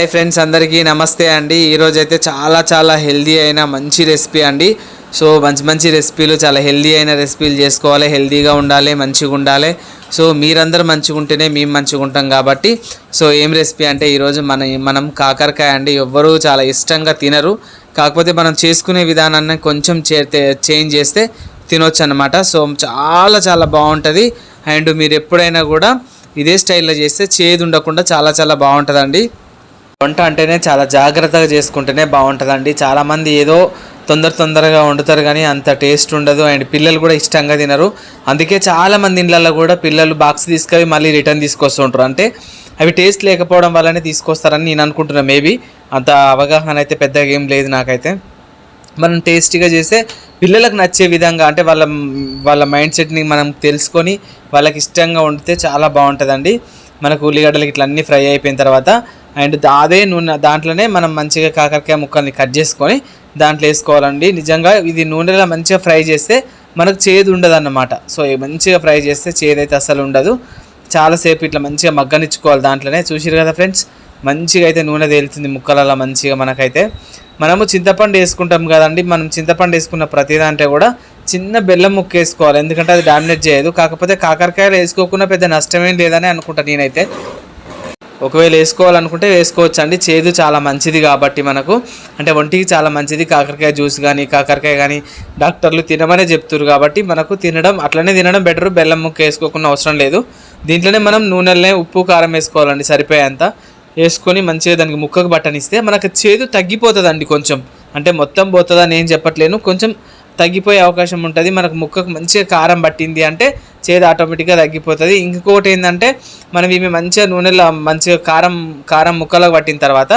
Hi friends అందరికీ నమస్తే అండి. ఈరోజు అయితే చాలా చాలా హెల్దీ అయిన మంచి రెసిపీ అండి. సో మంచి మంచి రెసిపీలు చాలా హెల్దీ అయిన రెసిపీలు చేసుకోవాలి. హెల్దీగా ఉండాలి మంచిగా ఉండాలి. సో మీరందరూ మంచిగా ఉంటేనే మేము మంచిగా ఉంటాం కాబట్టి. సో ఏం రెసిపీ అంటే ఈరోజు మన మనం కాకరకాయ అండి. ఎవ్వరూ చాలా ఇష్టంగా తినరు. కాకపోతే మనం చేసుకునే విధానాన్ని కొంచెం చేస్తే చేంజ్ చేస్తే తినొచ్చు అనమాట సో చాలా చాలా బాగుంటుంది. అండ్ మీరు ఎప్పుడైనా కూడా ఇదే స్టైల్లో చేస్తే చేదు ఉండకుండా చాలా చాలా బాగుంటుందండి. వంట అంటేనే చాలా జాగ్రత్తగా చేసుకుంటేనే బాగుంటుందండి. చాలామంది ఏదో తొందర తొందరగా వండుతారు కానీ అంత టేస్ట్ ఉండదు. అండ్ పిల్లలు కూడా ఇష్టంగా తినరు. అందుకే చాలా మంది ఇళ్ళల్లో కూడా పిల్లలు బాక్స్ తీసుకొని మళ్ళీ రిటర్న్ తీసుకొస్తుంటారు. అంటే అవి టేస్ట్ లేకపోవడం వల్లనే తీసుకొస్తారని నేను అనుకుంటున్నాను మేబీ అంత అవగాహన అయితే పెద్దగా ఏం లేదు నాకైతే. మనం టేస్టీగా చేస్తే పిల్లలకు నచ్చే విధంగా అంటే వాళ్ళ వాళ్ళ మైండ్ సెట్ని మనం తెలుసుకొని వాళ్ళకి ఇష్టంగా వండితే చాలా బాగుంటుందండి. మనకు ఉల్లిగడ్డలకి ఇట్లా అన్నీ ఫ్రై అయిపోయిన తర్వాత అండ్ అదే నూనె దాంట్లోనే మనం మంచిగా కాకరకాయ ముక్కల్ని కట్ చేసుకొని దాంట్లో వేసుకోవాలండి. నిజంగా ఇది నూనెలో మంచిగా ఫ్రై చేస్తే మనకు చేదు ఉండదు అన్నమాట సో మంచిగా ఫ్రై చేస్తే చేదైతే అసలు ఉండదు. చాలాసేపు ఇట్లా మంచిగా మగ్గనిచ్చుకోవాలి దాంట్లోనే. చూసిరు కదా ఫ్రెండ్స్? మంచిగా అయితే నూనె తేలుతుంది ముక్కలలో మంచిగా మనకైతే. మనము చింతపండు వేసుకుంటాం కదండి. మనం చింతపండు వేసుకున్న ప్రతి దాంట్లో కూడా చిన్న బెల్లం ముక్క వేసుకోవాలి. ఎందుకంటే అది డామినేట్ చేయదు. కాకపోతే కాకరకాయలు వేసుకోకుండా పెద్ద నష్టమేం లేదని అనుకుంటా నేనైతే. ఒకవేళ వేసుకోవాలనుకుంటే వేసుకోవచ్చు అండి చేదు చాలా మంచిది కాబట్టి మనకు. అంటే ఒంటికి చాలా మంచిది. కాకరకాయ జ్యూస్ కానీ కాకరకాయ కానీ డాక్టర్లు తినమనే చెప్తారు కాబట్టి మనకు తినడం అట్లనే తినడం బెటర్. బెల్లం ముక్క వేసుకోకుండా అవసరం లేదు. దీంట్లోనే మనం నూనెలనే ఉప్పు కారం వేసుకోవాలండి సరిపోయేంత. వేసుకొని మంచిగా దానికి ముక్కకు బట్టనిస్తే మనకు చేదు తగ్గిపోతుందండి కొంచెం. అంటే మొత్తం పోతుందని ఏం చెప్పట్లేను. కొంచెం తగ్గిపోయే అవకాశం ఉంటుంది. మనకు ముక్కకు మంచిగా కారం పట్టింది అంటే చేదు ఆటోమేటిక్గా తగ్గిపోతుంది. ఇంకొకటి ఏంటంటే మనం ఇవి మంచిగా నూనెలో మంచిగా కారం కారం ముక్కలో పట్టిన తర్వాత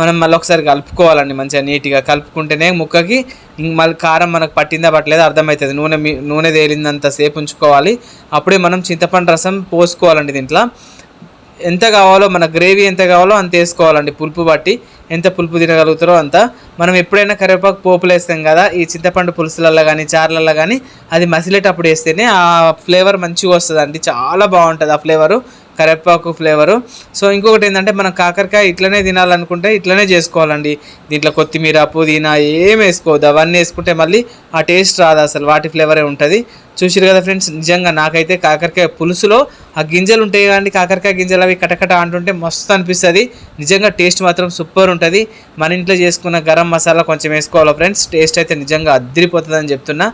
మనం మళ్ళీ ఒకసారి కలుపుకోవాలండి మంచిగా నీట్గా. కలుపుకుంటేనే ముక్కకి మళ్ళీ కారం మనకు పట్టిందా పట్టలేదా అర్థమవుతుంది. నూనె నూనె తేలిందంత సేపు ఉంచుకోవాలి. అప్పుడే మనం చింతపండు రసం పోసుకోవాలండి దీంట్లో. ఎంత కావాలో మన గ్రేవీ ఎంత కావాలో అంత వేసుకోవాలండి పులుపు బట్టి. ఎంత పులుపు తినగలుగుతారో అంత మనం ఎప్పుడైనా కరివేపాకు పోపులు వేస్తాం కదా ఈ చింతపండు పులుసులలో కానీ చార్లలో కానీ అది మసిలేటప్పుడు వేస్తేనే ఆ ఫ్లేవర్ మంచిగా వస్తుంది చాలా బాగుంటుంది ఆ ఫ్లేవరు. కరివేపాకు ఫ్లేవరు. సో ఇంకొకటి ఏంటంటే మనం కాకరకాయ ఇట్లనే తినాలనుకుంటే ఇట్లనే చేసుకోవాలండి. దీంట్లో కొత్తిమీర పుదీనా ఏం వేసుకోవద్దు. అవన్నీ వేసుకుంటే మళ్ళీ ఆ టేస్ట్ రాదు అసలు. వాటి ఫ్లేవరే ఉంటుంది. చూసిరు కదా ఫ్రెండ్స్ నిజంగా నాకైతే కాకరకాయ పులుసులో ఆ గింజలు ఉంటాయి కానీ కాకరకాయ గింజలు అవి కటకట అంటుంటే మస్తు అనిపిస్తుంది. నిజంగా టేస్ట్ మాత్రం సూపర్ ఉంటుంది. మన ఇంట్లో చేసుకున్న గరం మసాలా కొంచెం వేసుకోవాలి ఫ్రెండ్స్? టేస్ట్ అయితే నిజంగా అద్దరిపోతుందని చెప్తున్నా.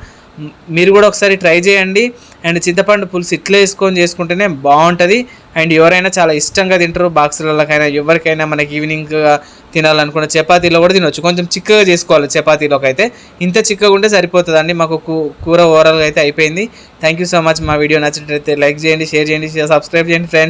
మీరు కూడా ఒకసారి ట్రై చేయండి. అండ్ చింతపండు పులుసు ఇట్లా వేసుకొని చేసుకుంటేనే బాగుంటుంది. అండ్ ఎవరైనా చాలా ఇష్టంగా తింటారు బాక్సులకైనా ఎవరికైనా మనకి ఈవినింగ్ తినాలనుకున్న చపాతీలో కూడా తినొచ్చు. కొంచెం చిక్కగా చేసుకోవాలి చపాతీలోకి అయితే ఇంత చిక్కగా ఉంటే సరిపోతుందండి. మాకు కూ- కూర ఓవరాల్గా అయితే అయిపోయింది. థ్యాంక్ యూ సో మచ్ మా వీడియో నచ్చినట్లయితే లైక్ చేయండి షేర్ చేయండి సబ్స్క్రైబ్ చేయండి ఫ్రెండ్స్